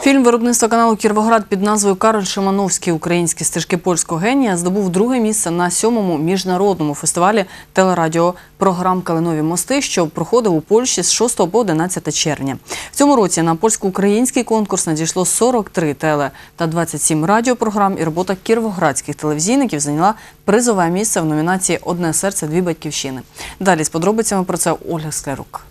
Фільм виробництва каналу Кіровоград під назвою Кароль Шимановський Українські стежки польського генія здобув друге місце на сьомому міжнародному фестивалі телерадіопрограм Калинові мости, що проходив у Польщі з 6 по 11 червня. В цьому році на польсько-український конкурс надійшло 43 теле та 27 радіопрограм, і робота кіровоградських телевізійників зайняла призове місце в номінації Одне серце, дві батьківщини. Далі з подробицями про це Ольга Склярук.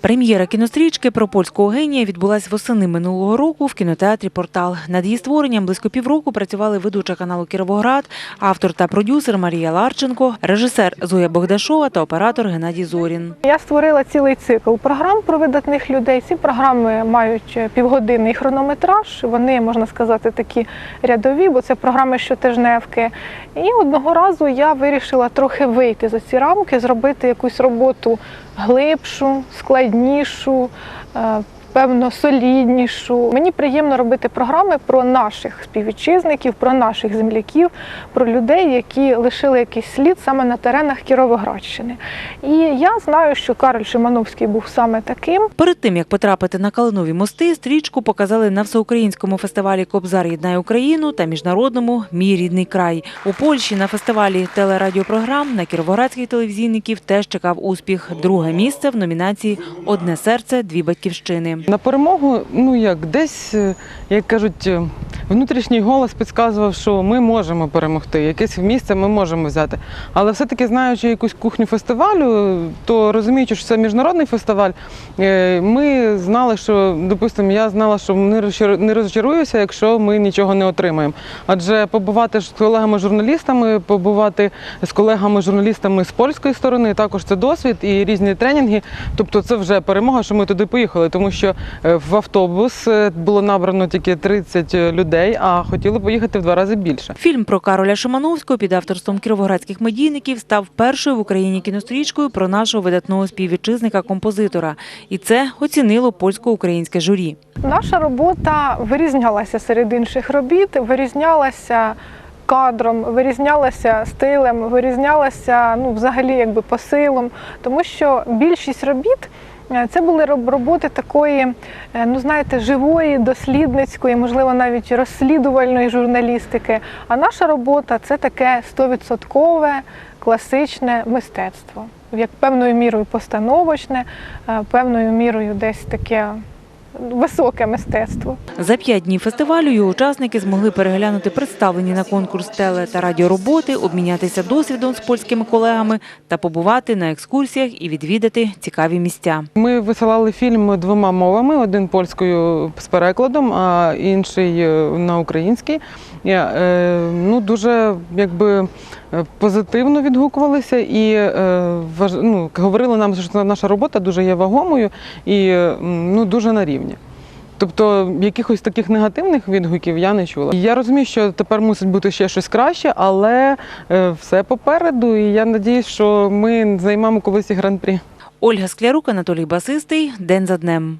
Прем'єра кінострічки про польського генія відбулась восени минулого року в кінотеатрі Портал. Над її створенням близько півроку працювали ведуча каналу Кіровоград, автор та продюсер Марія Ларченко, режисер Зоя Богдашова та оператор Геннадій Зорін. Я створила цілий цикл програм про видатних людей. Ці програми мають півгодинний хронометраж. Вони, можна сказати, такі рядові, бо це програми щотижневки. І одного разу я вирішила трохи вийти за ці рамки, зробити якусь роботу глибшу, складнішу. Е, Певно, соліднішу. Мені приємно робити програми про наших співвітчизників, про наших земляків, про людей, які лишили якийсь слід саме на теренах Кіровоградщини. І я знаю, що Кароль Шимановський був саме таким. Перед тим як потрапити на Калинові мости, стрічку показали на всеукраїнському фестивалі Кобзар єднає Україну та міжнародному Мій рідний край. У Польщі на фестивалі телерадіопрограм на кіровоградських телевізійників теж чекав успіх. Друге місце в номінації Одне серце, дві батьківщини. На перемогу, ну як десь, е, як кажуть, е, внутрішній голос підказував, що ми можемо перемогти, якесь місце ми можемо взяти. Але все-таки знаючи якусь кухню фестивалю, то розуміючи, що це міжнародний фестиваль, е, ми знали, що, допустимо, я знала, що не розчар- не розчаруюся, якщо ми нічого не отримаємо. Адже побувати з колегами-журналістами, побувати з колегами-журналістами з польської сторони, також це досвід і різні тренінги. Тобто це вже перемога, що ми туди поїхали, тому що е, в автобус е, було набрано тільки 30 людей, а хотіли поїхати в два рази більше. Фільм про Кароля Шимановського під авторством кіровоградських медійників став першою в Україні кінострічкою про нашого видатного співвітчизника-композитора. І це оцінило польсько-українське журі. Наша робота вирізнялася серед інших робіт, вирізнялася кадром, вирізнялася стилем, вирізнялася ну, взагалі якби посилом, тому що більшість робіт. Е, Це були роботи такої, е, ну знаєте, живої, дослідницької, можливо, навіть розслідувальної журналістики. А наша робота це таке стовідсоткове класичне мистецтво, як певною мірою постановочне, е, певною мірою десь таке високе мистецтво. За п'ять днів фестивалю його учасники змогли переглянути представлені на конкурс теле та радіороботи, обмінятися досвідом з польськими колегами та побувати на екскурсіях і відвідати цікаві місця. Ми висилали фільм двома мовами: один польською з перекладом, а інший е, на українській. Е, ну, дуже якби е, позитивно відгукувалися і е, ну, говорили нам, що наша робота дуже є вагомою і е, ну, дуже на рівні. Тобто якихось таких негативних відгуків я не чула. Я розумію, що тепер мусить бути ще щось краще, але е, все попереду, і я надіюсь, що ми займемо колись гран-прі. Ольга Склярук, Анатолій Басистий. День за днем.